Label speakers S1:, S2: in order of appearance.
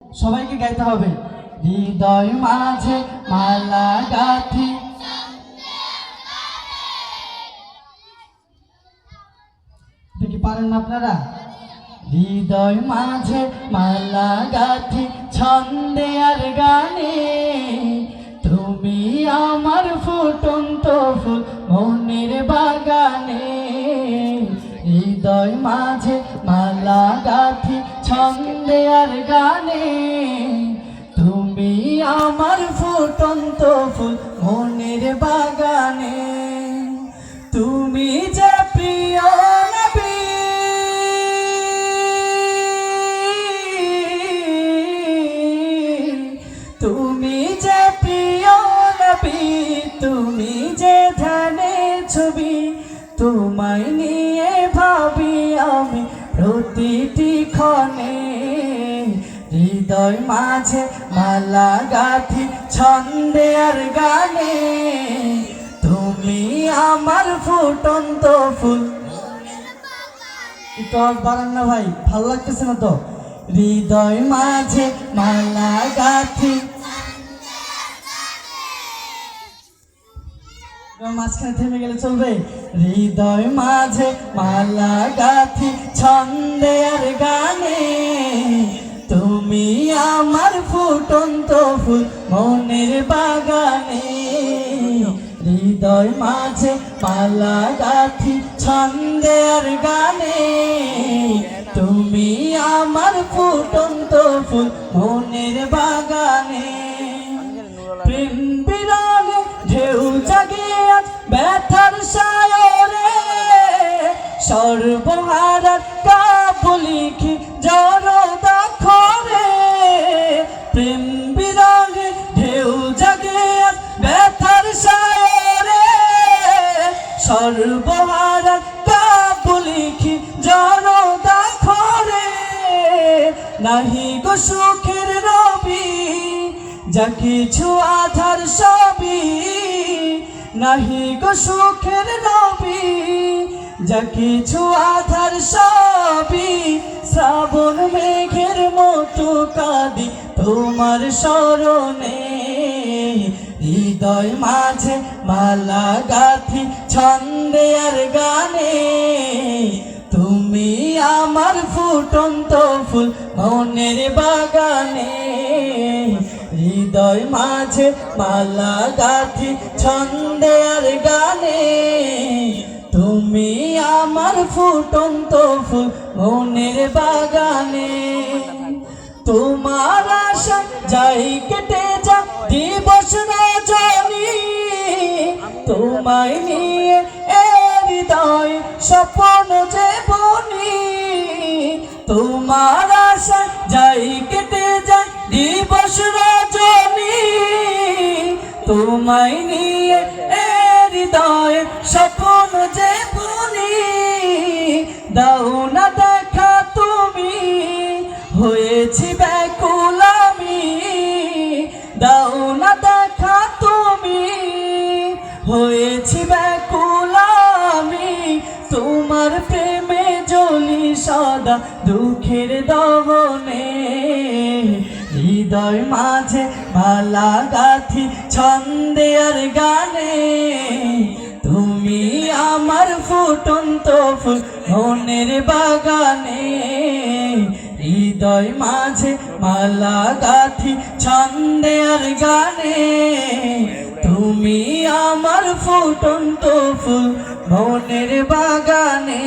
S1: সবাইকে গাইতে হবে। হৃদয় মাঝে মালা গাথি। দেখি পারেন আপনারা? হৃদয় মাঝে মালা গাথি, ছন্দে আর গানে। তুমি আমার ফুটন্ত ফুল মনের বাগানে। হৃদয় মাঝে মালা গাথি ছন্দে আর গানে, তুমি আমার ফুটন্ত ফুল মনের বাগানে। তুমি যে প্রিয় তুমি যে প্রিয় নবী, তুমি যে ধ্যানের ছবি, তোমায় নিয়ে হৃদয় মাঝে মালা গাথি ছন্দে আর গানে। তুমি আমার ফুটন্ত ফুল। বাড়ান না ভাই, ভালো লাগতেছে না তো? হৃদয় মাঝে মালা গাথি মাঝখানে থেমে গেলে চলবে। হৃদয় মাঝে মালা গাথি ছন্দে আর গানে। ফুটন্ত ফুল মনের বাগানে, হৃদয় মাঝে পালা গাথি ছন্দে আর গানে। তুমি আমার ফুটন্ত ফুল মনের বাগানে। প্রেম বিরাগে ঢেউ জাগে আজ ব্যথার সায়রে সর্বহারার সর্বহারার কাবলিখি জড়দা খরে নাহি গো সুখের রবি যা কিছু আধার সবই। নাহি গো সুখের রবি যা কিছু আধার সবই। শ্রাবণ মেঘের মতো কাঁদি তোমার স্মরণে। হৃদয় মাঝে মালা গাথি ছন্দে আর গানে তুমি আমার ফুটন্ত ফুল মনের বাগানে। হৃদয় মাঝে মালা গাথি ছন্দে আর গানে। তুমি আমার ফুটন্ত ফুল মনের বাগানে। তোমার আশা যাই কেটে যা দিবস রজনী তোমায় নিয়ে হৃদয় স্বপ্ন যে বনি তোমার আশা যাই কেটে যা দিবস রজনী। তোমায় নিয়ে হৃদয় স্বপ্ন যে বনি দাও না দেখা তুমি, হয়েছি ব্যাকুল আমি। দাও না হয়েছি ব্যাকুল আমি। তোমার প্রেমে জ্বলি সদা দুঃখের দহনে। হৃদয় মাঝে ভালা গাথি, ছন্দে আর গানে। তুমি আমার ফুটন্ত ফুল মনের বাগানে। হৃদয় মাঝে মালা গাথি, ছন্দে আর গানে। ফুটন্ত ফুল মনের বাগানে।